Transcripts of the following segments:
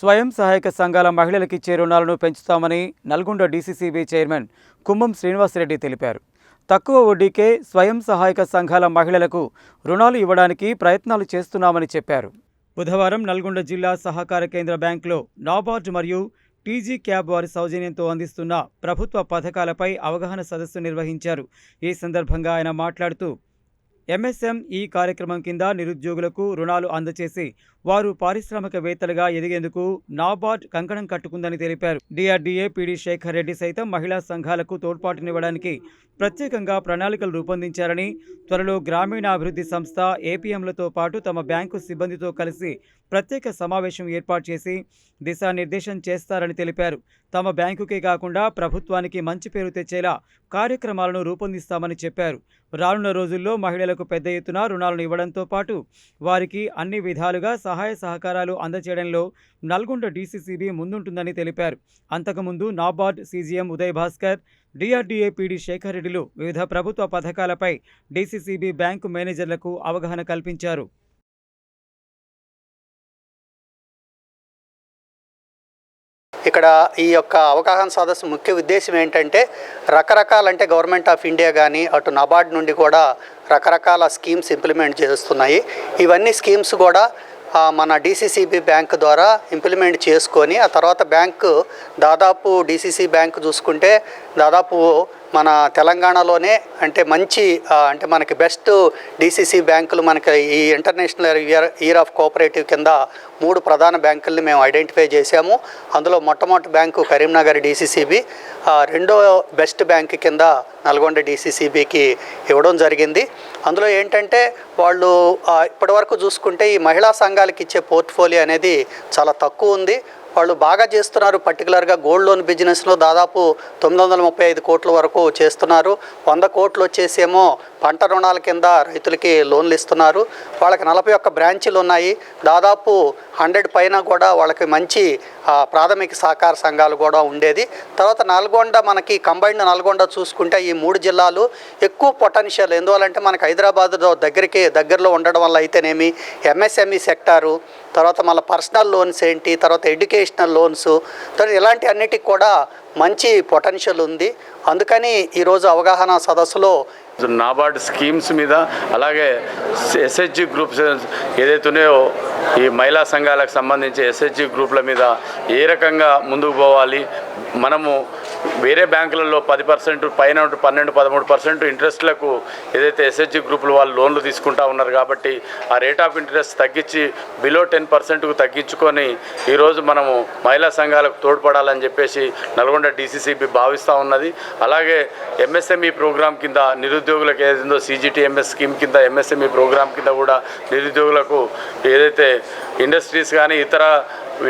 స్వయం సహాయక సంఘాల మహిళలకు ఇచ్చే రుణాలను పెంచుతామని నల్గొండ డీసీసీబీ చైర్మన్ కుంభం శ్రీనివాసరెడ్డి తెలిపారు. తక్కువ వడ్డీకే స్వయం సహాయక సంఘాల మహిళలకు రుణాలు ఇవ్వడానికి ప్రయత్నాలు చేస్తున్నామని చెప్పారు. బుధవారం నల్గొండ జిల్లా సహకార కేంద్ర బ్యాంకులో నాబార్డ్ మరియు టీజీ క్యాబ్ వారి సౌజన్యంతో అందిస్తున్న ప్రభుత్వ పథకాలపై అవగాహన సదస్సు నిర్వహించారు. ఈ సందర్భంగా ఆయన మాట్లాడుతూ ఎంఎస్ఎం ఈ కార్యక్రమం కింద నిరుద్యోగులకు రుణాలు అందచేసి వారు పారిశ్రామికవేత్తలుగా ఎదిగేందుకు నాబార్డ్ కంకణం కట్టుకుందని తెలిపారు. డిఆర్డీఏ పీడీ శేఖర్ రెడ్డి సైతం మహిళా సంఘాలకు తోడ్పాటునివ్వడానికి ప్రత్యేకంగా ప్రణాళికలు రూపొందించారని త్వరలో గ్రామీణాభివృద్ధి సంస్థ ఏపీఎంలతో పాటు తమ బ్యాంకు సిబ్బందితో కలిసి ప్రత్యేక సమావేశం ఏర్పాటు చేసి దిశానిర్దేశం చేస్తారని తెలిపారు. తమ బ్యాంకుకే కాకుండా ప్రభుత్వానికి మంచి పేరు తెచ్చేలా కార్యక్రమాలను రూపొందిస్తామని చెప్పారు. రానున్న రోజుల్లో మహిళలకు పెద్ద ఎత్తున రుణాలను ఇవ్వడంతో పాటు వారికి అన్ని విధాలుగా సహాయ సహకారాలు అందచేయడంలో నల్గొండ డీసీసీబీ ముందుంటుందని తెలిపారు. అంతకుముందు NABARD CGM Uday Bhaskar DRDA PD Shekar రెడ్డిలు వివిధ ప్రభుత్వ పథకాలపై డీసీసీబీ బ్యాంకు మేనేజర్లకు అవగాహన కల్పించారు. ఇక్కడ ఈ యొక్క అవగాహన సదస్సు ముఖ్య ఉద్దేశం ఏంటంటే రకరకాలంటే గవర్నమెంట్ ఆఫ్ ఇండియా కానీ అటు నబార్డ్ నుండి కూడా రకరకాల స్కీమ్స్ ఇంప్లిమెంట్ చేస్తున్నాయి. ఇవన్నీ స్కీమ్స్ కూడా మన డీసీసీబీ బ్యాంక్ ద్వారా ఇంప్లిమెంట్ చేసుకొని ఆ తర్వాత బ్యాంకు దాదాపు డీసీసీ బ్యాంక్ చూసుకుంటే దాదాపు మన తెలంగాణలోనే అంటే మంచి అంటే మనకి బెస్ట్ డీసీసీ బ్యాంకులు మనకి ఈ international year year of cooperative కింద మూడు ప్రధాన బ్యాంకుల్ని మేము ఐడెంటిఫై చేశాము. అందులో మొట్టమొదటి బ్యాంకు కరీంనగర్ డీసీసీబీ రెండో బెస్ట్ బ్యాంక్ కింద నల్గొండ డీసీసీబీకి ఇవ్వడం జరిగింది. అందులో ఏంటంటే వాళ్ళు ఇప్పటివరకు చూసుకుంటే ఈ మహిళా సంఘాలకు ఇచ్చే పోర్ట్ఫోలియో అనేది చాలా తక్కువ ఉంది. వాళ్ళు బాగా చేస్తున్నారు. పర్టికులర్గా గోల్డ్ లోన్ బిజినెస్లో దాదాపు తొమ్మిది వందల ముప్పై ఐదు కోట్ల వరకు చేస్తున్నారు. వంద కోట్లు వచ్చేసేమో పంట రుణాల కింద రైతులకి లోన్లు ఇస్తున్నారు. వాళ్ళకి నలభై ఒక్క బ్రాంచీలు ఉన్నాయి. దాదాపు హండ్రెడ్ పైన కూడా వాళ్ళకి మంచి ప్రాథమిక సహకార సంఘాలు కూడా ఉండేది. తర్వాత నల్గొండ మనకి కంబైన్డ్ నల్గొండ చూసుకుంటే ఈ మూడు జిల్లాలు ఎక్కువ పొటెన్షియల్. ఎందువల్లంటే మనకి హైదరాబాద్ దగ్గరికి దగ్గరలో ఉండడం వల్ల అయితేనేమి ఎంఎస్ఎంఈ సెక్టారు తర్వాత మళ్ళీ పర్సనల్ లోన్స్ ఏంటి తర్వాత ఎడ్యుకేషనల్ లోన్స్ తర్వాత ఇలాంటి అన్నిటికి కూడా మంచి పొటెన్షియల్ ఉంది. అందుకని ఈరోజు అవగాహన సదస్సులో నాబార్డ్ స్కీమ్స్ మీద అలాగే ఎస్హెచ్జి గ్రూప్స్ ఏదైతే ఉన్నాయో ఈ మహిళా సంఘాలకు సంబంధించి ఎస్హెచ్జి గ్రూప్ల మీద ఏ రకంగా ముందుకు పోవాలి మనము వేరే బ్యాంకులలో పది పర్సెంట్ పైన పన్నెండు పదమూడు పర్సెంట్ ఇంట్రెస్ట్లకు ఏదైతే ఎస్హెచ్జి గ్రూపులు వాళ్ళు లోన్లు తీసుకుంటా ఉన్నారు కాబట్టి ఆ రేట్ ఆఫ్ ఇంట్రెస్ట్ తగ్గించి బిలో టెన్ పర్సెంట్కు తగ్గించుకొని ఈరోజు మనము మహిళా సంఘాలకు తోడ్పడాలని చెప్పేసి నల్గొండ డీసీసీబీ భావిస్తూ ఉన్నది. అలాగే ఎంఎస్ఎంఈ ప్రోగ్రాం కింద నిరుద్యోగులకు ఏదైందో సీజీటీఎంఎస్ స్కీమ్ కింద ఎంఎస్ఎంఈ ప్రోగ్రాం కింద కూడా నిరుద్యోగులకు ఏదైతే ఇండస్ట్రీస్ కానీ ఇతర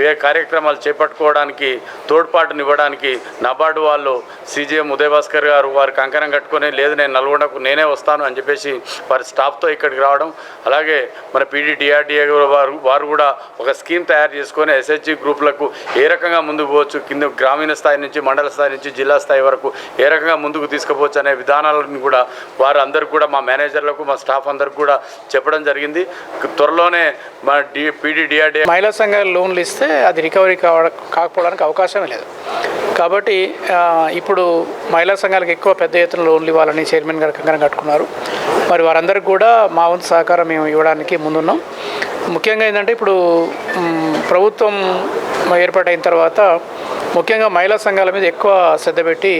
ఏ కార్యక్రమాలు చేపట్టుకోవడానికి తోడ్పాటునివ్వడానికి నబార్డు వాళ్ళు సీజీఎం ఉదయభాస్కర్ గారు వారి కంకణం కట్టుకొని లేదు నేను నల్గొండకు నేనే వస్తాను అని చెప్పేసి వారి స్టాఫ్తో ఇక్కడికి రావడం అలాగే మన పీడీ డిఆర్డిఏ వారు వారు కూడా ఒక స్కీమ్ తయారు చేసుకొని ఎస్హెచ్జి గ్రూపులకు ఏ రకంగా ముందుకు పోవచ్చు కింద గ్రామీణ స్థాయి నుంచి మండల స్థాయి నుంచి జిల్లా స్థాయి వరకు ఏ రకంగా ముందుకు తీసుకుపోవచ్చు అనే విధానాలను కూడా వారు అందరికి కూడా మా మేనేజర్లకు మా స్టాఫ్ అందరికి కూడా చెప్పడం జరిగింది. త్వరలోనే మా డి పీడీ డిఆర్డిఏ మహిళా సంఘాలు లోన్లు ఇస్తే అది రికవరీ కావ కాకపోవడానికి అవకాశమే లేదు. కాబట్టి ఇప్పుడు మహిళా సంఘాలకు ఎక్కువ పెద్ద ఎత్తున లోన్లు ఇవ్వాలని చైర్మన్ గారు కంగారం కట్టుకున్నారు. మరి వారందరికీ కూడా మా వంతు సహకారం మేము ఇవ్వడానికి ముందున్నాం. ముఖ్యంగా ఏంటంటే ఇప్పుడు ప్రభుత్వం ఏర్పాటైన తర్వాత ముఖ్యంగా మహిళా సంఘాల మీద ఎక్కువ శ్రద్ధ పెట్టి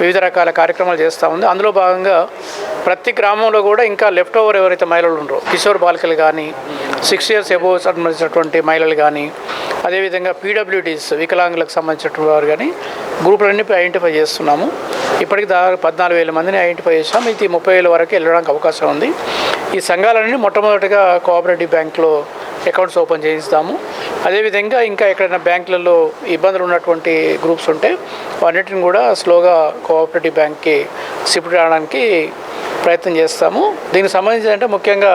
వివిధ రకాల కార్యక్రమాలు చేస్తూ ఉంది. అందులో భాగంగా ప్రతి గ్రామంలో కూడా ఇంకా లెఫ్ట్ ఓవర్ ఎవరైతే మహిళలు ఉన్నారో కిషోర్ బాలికలు కానీ సిక్స్ ఇయర్స్ ఎబోవ్ సంబంధించినటువంటి మహిళలు కానీ అదేవిధంగా పీడబ్ల్యూడీస్ వికలాంగులకు సంబంధించిన వారు కానీ గ్రూపులన్నీ ఐడెంటిఫై చేస్తున్నాము. ఇప్పటికి దాదాపు పద్నాలుగు వేల మందిని ఐడెంటిఫై చేసాం ఇది ముప్పై వేల వరకు వెళ్ళడానికి అవకాశం ఉంది. ఈ సంఘాలన్నీ మొట్టమొదటిగా కోఆపరేటివ్ బ్యాంక్లో అకౌంట్స్ ఓపెన్ చేయిస్తాము. అదేవిధంగా ఇంకా ఎక్కడైనా బ్యాంకులలో ఇబ్బందులు ఉన్నటువంటి గ్రూప్స్ ఉంటే వాటిని కూడా స్లోగా కోఆపరేటివ్ బ్యాంక్కి షిఫ్ట్ రావడానికి ప్రయత్నం చేస్తాము. దీనికి సంబంధించి అంటే ముఖ్యంగా